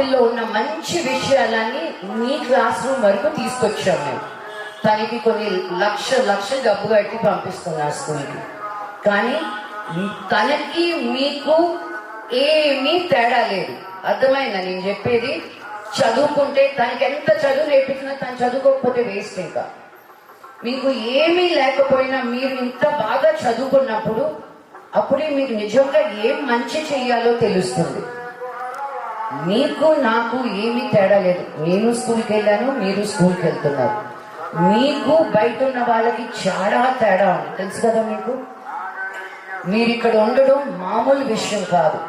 వాటిల్లో ఉన్న మంచి విషయాలన్నీ మీ క్లాస్ రూమ్ వరకు తీసుకొచ్చాం మేము. తనకి కొన్ని లక్ష లక్ష డబ్బు కట్టి పంపిస్తున్నా స్కూల్కి. కానీ తనకి మీకు ఏమీ తేడా లేదు. అర్థమైందా? నేను చెప్పేది చదువుకుంటే తనకి ఎంత చదువు నేర్పించినా తను చదువుకోకపోతే వేస్ట్ ఇంకా. మీకు ఏమీ లేకపోయినా మీరు ఇంత బాగా చదువుకున్నప్పుడు అప్పుడే మీకు నిజంగా ఏం మంచి చేయాలో తెలుస్తుంది. మీకు నాకు ఏమీ తేడా లేదు. నేను స్కూల్కి వెళ్ళాను మీరు స్కూల్కి వెళ్తున్నారు. మీకు బయట ఉన్న వాళ్ళకి చాలా తేడా ఉంది. తెలుసు కదా మీకు? మీరు ఇక్కడ ఉండడం మామూలు విషయం కాదు.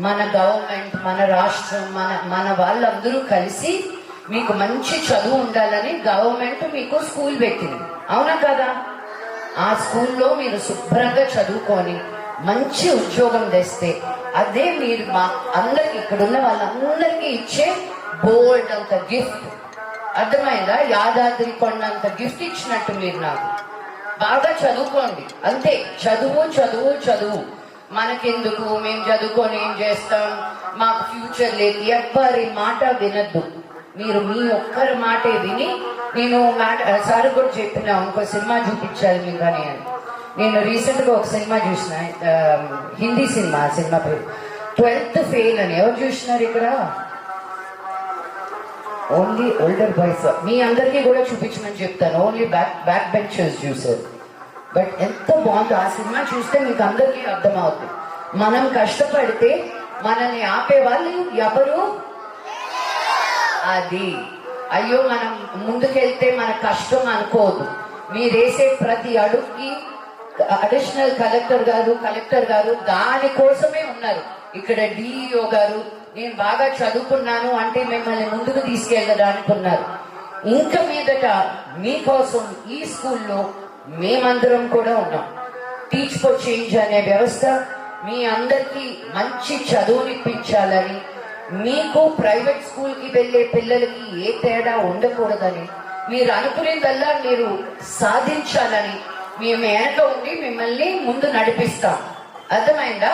మన గవర్నమెంట్ మన రాష్ట్రం మన మన వాళ్ళందరూ కలిసి మీకు మంచి చదువు ఉండాలని గవర్నమెంట్ మీకు స్కూల్ పెట్టింది. అవునా కదా? ఆ స్కూల్లో మీరు శుభ్రంగా చదువుకొని మంచి ఉద్యోగం తెస్తే అదే మీరు మా అందరికి ఇక్కడ ఉన్న వాళ్ళందరికీ ఇచ్చే బోల్డ్ అంత గిఫ్ట్ అర్థమైందా? యాదాద్రి కొండంత గిఫ్ట్ ఇచ్చినట్టు మీరు నాకు. బాగా చదువుకోండి. అంతే చదువు చదువు చదువు. మనకెందుకు? మేము చదువుకొని ఏం చేస్తాం? మాకు ఫ్యూచర్ లేదు. ఎవ్వరి మాట వినద్దు. మీరు మీ ఒక్కరి మాటే విని నేను మాట సార్ కూడా చెప్పిన ఇంకో సినిమా చూపించాలి మీకు అని. నేను రీసెంట్గా ఒక సినిమా చూసిన um, హిందీ సినిమా సినిమా పేరు. ట్వెల్త్ ఫెయిల్ అని. ఎవరు చూసినారు ఇక్కడ? ఓన్లీ ఓల్డర్ బాయ్స్ మీ అందరికీ కూడా చూపించమని చెప్తాను. ఓన్లీ బ్యాక్ బ్యాక్ బెంచర్స్ చూసారు బట్ ఎంత బాగుందో. ఆ సినిమా చూస్తే మీకు అందరికీ అర్థమవుతుంది మనం కష్టపడితే మనల్ని ఆపే వాళ్ళు ఎవరు? అది. అయ్యో మనం ముందుకెళ్తే మన కష్టం అనుకోదు. మీరేసే ప్రతి అడుగుకి అడిషనల్ కలెక్టర్ గారు కలెక్టర్ గారు దానికోసమే ఉన్నారు. ఇక్కడ డిఇఓ గారు నేను బాగా చదువుకున్నాను అంటే మిమ్మల్ని ముందుకు తీసుకెళ్ళడానికి ఉన్నారు ఇంకా మీదట మీకోసం ఈ స్కూల్లో మేమందరం కూడా ఉన్నాం. టీచ్ ఫర్ చేంజ్ అనే వ్యవస్థ మీ అందరికీ మంచి చదువునిప్పించాలని మీకు ప్రైవేట్ స్కూల్కి వెళ్ళే పిల్లలకి ఏ తేడా ఉండకూడదని మీరు అనుకునేదల్లా మీరు సాధించాలని మేము వెనక ఉండి మిమ్మల్ని ముందు నడిపిస్తాం. అర్థమైందా?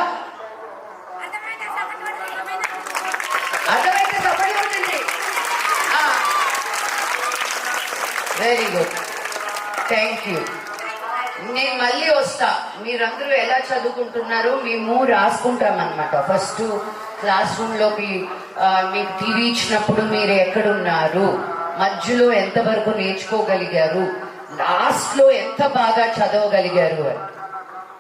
అర్థమైతే ఉంటుంది వెరీ గుడ్ థ్యాంక్ యూ నేను మళ్ళీ వస్తా. మీరందరూ ఎలా చదువుకుంటున్నారో మేము రాసుకుంటాం అనమాట ఫస్ట్ క్లాస్ రూమ్లోకి ఆ, మీకు టీవీ ఇచ్చినప్పుడు మీరు ఎక్కడున్నారు? మధ్యలో ఎంతవరకు నేర్చుకోగలిగారు? లాస్ట్లో ఎంత బాగా చదవగలిగారు అని.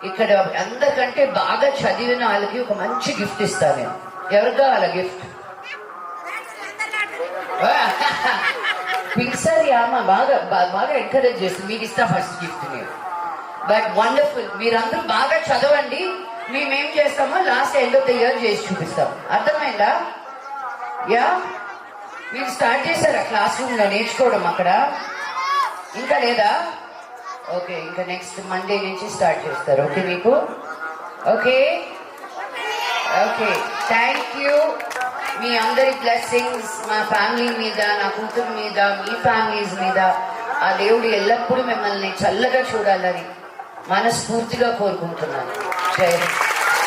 ఇక్కడ అందరికంటే బాగా చదివిన వాళ్ళకి ఒక మంచి గిఫ్ట్ ఇస్తాను నేను. ఎవరు కావాల గిఫ్ట్? పిక్సర్ యామ బాగా బాగా ఎంకరేజ్ చేస్తుంది. మీకు ఇస్తా ఫస్ట్ గిఫ్ట్ నేను. బట్ వండర్ఫుల్ మీరందరూ బాగా చదవండి. మేమేం చేస్తామో last end of the year చేసి చూపిస్తాం. అర్థమైందా? యా మీరు స్టార్ట్ చేశారా క్లాస్ రూమ్లో నేర్చుకోవడం అక్కడ? ఇంకా లేదా? ఓకే ఇంకా నెక్స్ట్ మండే నుంచి స్టార్ట్ చేస్తారు. ఓకే మీకు? ఓకే? ఓకే థ్యాంక్ యూ మీ అందరి బ్లెస్సింగ్స్ మా ఫ్యామిలీ మీద నా కూతురు మీద మీ ఫ్యామిలీస్ మీద. ఆ దేవుడు ఎల్లప్పుడూ మిమ్మల్ని చల్లగా చూడాలని మనస్ఫూర్తిగా కోరుకుంటున్నాను. జై